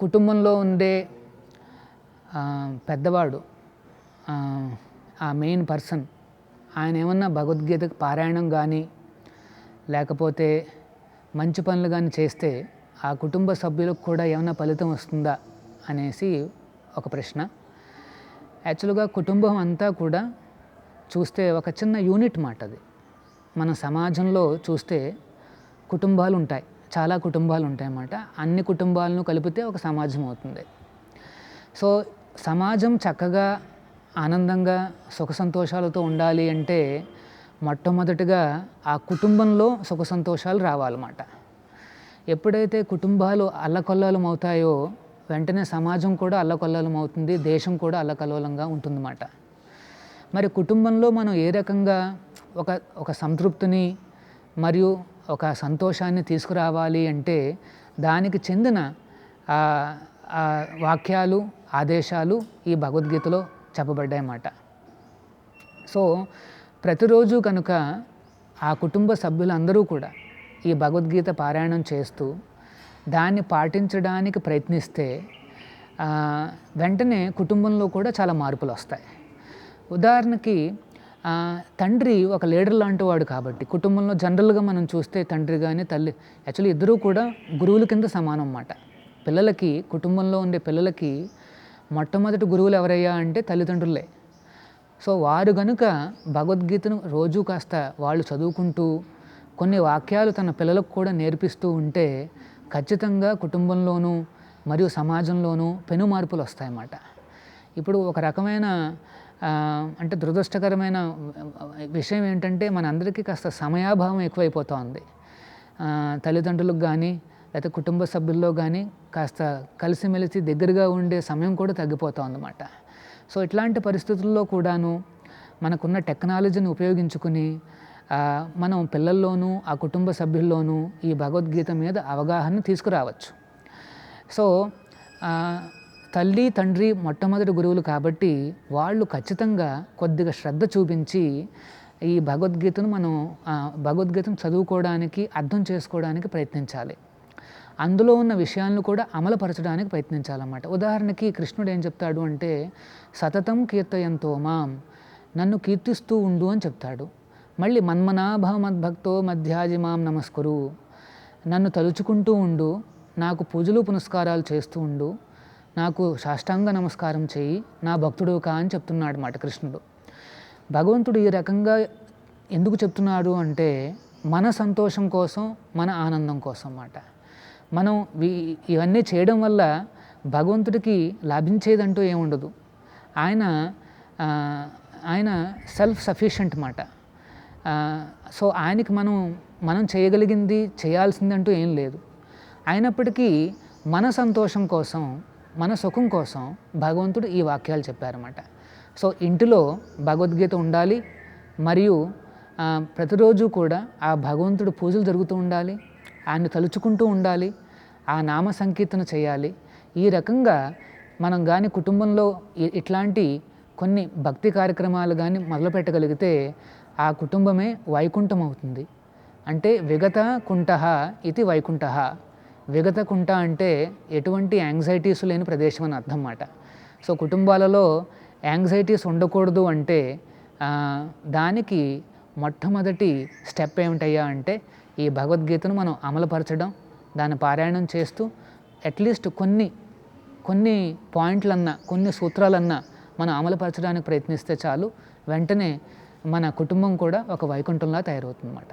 కుటుంబంలో ఉండే పెద్దవాడు ఆ, ఆ మెయిన్ పర్సన్ ఆయన ఏమన్నా భగవద్గీత పారాయణం కానీ లేకపోతే మంచి పనులు కానీ చేస్తే ఆ కుటుంబ సభ్యులకు కూడా ఏమైనా ఫలితం వస్తుందా అనేసి ఒక ప్రశ్న. యాక్చువల్గా కుటుంబం అంతా కూడా చూస్తే ఒక చిన్న యూనిట్ మాట అది. మన సమాజంలో చూస్తే కుటుంబాలు ఉంటాయి. చాలా కుటుంబాలు ఉంటాయి అన్నమాట అన్ని కుటుంబాలను కలిపితే ఒక సమాజం అవుతుంది. సో సమాజం చక్కగా ఆనందంగా సుఖ సంతోషాలతో ఉండాలి అంటే మొట్టమొదటిగా ఆ కుటుంబంలో సుఖ సంతోషాలు రావాలన్నమాట. ఎప్పుడైతే కుటుంబాలు అల్లకొల్లాలం అవుతాయో వెంటనే సమాజం కూడా అల్లకొల్లాలం అవుతుంది దేశం కూడా అల్లకల్లోలంగా ఉంటుందన్నమాట. మరి కుటుంబంలో మనం ఏ రకంగా ఒక ఒక సంతృప్తిని మరియు ఒక సంతోషాన్ని తీసుకురావాలి అంటే దానికి చెందిన వాక్యాలు ఆదేశాలు ఈ భగవద్గీతలో చెప్పబడ్డాయన్నమాట సో ప్రతిరోజు కనుక ఆ కుటుంబ సభ్యులందరూ కూడా ఈ భగవద్గీత పారాయణం చేస్తూ దాన్ని పాటించడానికి ప్రయత్నిస్తే వెంటనే కుటుంబంలో కూడా చాలా మార్పులు వస్తాయి. ఉదాహరణకి తండ్రి ఒక లీడర్ లాంటి వాడు కాబట్టి కుటుంబంలో జనరల్గా మనం చూస్తే తండ్రి కానీ తల్లి యాక్చువల్లీ ఇద్దరూ కూడా గురువుల కింద సమానం అన్నమాట. పిల్లలకి కుటుంబంలో ఉండే పిల్లలకి మొట్టమొదటి గురువులు ఎవరయ్యా అంటే తల్లిదండ్రులే. సో వారు గనుక భగవద్గీతను రోజు కాస్త వాళ్ళు చదువుకుంటూ కొన్ని వాక్యాలు తన పిల్లలకు కూడా నేర్పిస్తూ ఉంటే ఖచ్చితంగా కుటుంబంలోనూ మరియు సమాజంలోనూ పెను మార్పులు వస్తాయన్నమాట. ఇప్పుడు ఒక రకమైన అంటే దురదృష్టకరమైన విషయం ఏంటంటే మనందరికీ కాస్త సమయాభావం ఎక్కువైపోతుంది తల్లిదండ్రులకు కానీ లేకపోతే కుటుంబ సభ్యుల్లో కానీ కాస్త కలిసిమెలిసి దగ్గరగా ఉండే సమయం కూడా తగ్గిపోతుందన్నమాట సో ఇట్లాంటి పరిస్థితుల్లో కూడాను మనకున్న టెక్నాలజీని ఉపయోగించుకుని మనం పిల్లల్లోనూ ఆ కుటుంబ సభ్యుల్లోనూ ఈ భగవద్గీత మీద అవగాహన తీసుకురావచ్చు. సో తల్లి తండ్రి మొట్టమొదటి గురువులు కాబట్టి వాళ్ళు ఖచ్చితంగా కొద్దిగా శ్రద్ధ చూపించి ఈ భగవద్గీతను మనం భగవద్గీతను చదువుకోవడానికి అర్థం చేసుకోవడానికి ప్రయత్నించాలి. అందులో ఉన్న విషయాలను కూడా అమలుపరచడానికి ప్రయత్నించాలన్నమాట. ఉదాహరణకి కృష్ణుడు ఏం చెప్తాడు అంటే సతతం కీర్తయంతో మాం నన్ను కీర్తిస్తూ ఉండు అని చెప్తాడు. మళ్ళీ మన్మనాభ మద్భక్తో మధ్యాజి మాం నమస్కరు నన్ను తలుచుకుంటూ ఉండు నాకు పూజలు పునస్కారాలు చేస్తూ ఉండు నాకు సాష్టాంగ నమస్కారం చేయి నా భక్తుడు కా అని చెప్తున్నాడు మాట కృష్ణుడు. భగవంతుడు ఈ రకంగా ఎందుకు చెప్తున్నాడు అంటే మన సంతోషం కోసం మన ఆనందం కోసం అన్నమాట మనం ఇవన్నీ చేయడం వల్ల భగవంతుడికి లాభించేదంటూ ఏముండదు ఆయన ఆయన సెల్ఫ్ సఫిషియంట్ మాట సో ఆయనకి మనం మనం చేయగలిగింది చేయాల్సిందంటూ ఏం లేదు. అయినప్పటికీ మన సంతోషం కోసం మన సుఖం కోసం భగవంతుడు ఈ వాక్యాలు చెప్పారన్నమాట. సో ఇంటిలో భగవద్గీత ఉండాలి మరియు ప్రతిరోజు కూడా ఆ భగవంతుడు పూజలు జరుగుతూ ఉండాలి ఆయన్ని తలుచుకుంటూ ఉండాలి ఆ నామ సంకీర్తన చేయాలి. ఈ రకంగా మనం కానీ కుటుంబంలో ఇట్లాంటి కొన్ని భక్తి కార్యక్రమాలు కానీ మొదలు పెట్టగలిగితే ఆ కుటుంబమే వైకుంఠం అవుతుంది అంటే విగత కుంట ఇది వైకుంఠ. విగతకుంట అంటే ఎటువంటి యాంగ్జైటీస్ లేని ప్రదేశం అని అర్థం అన్నమాట. సో కుటుంబాలలో యాంగ్జైటీస్ ఉండకూడదు అంటే దానికి మొట్టమొదటి స్టెప్ ఏమిటయ్యా అంటే ఈ భగవద్గీతను మనం అమలుపరచడం దాన్ని పారాయణం చేస్తూ అట్లీస్ట్ కొన్ని కొన్ని పాయింట్లన్నా కొన్ని సూత్రాలన్నా మనం అమలుపరచడానికి ప్రయత్నిస్తే చాలు వెంటనే మన కుటుంబం కూడా ఒక వైకుంఠంలా తయారవుతుందన్నమాట.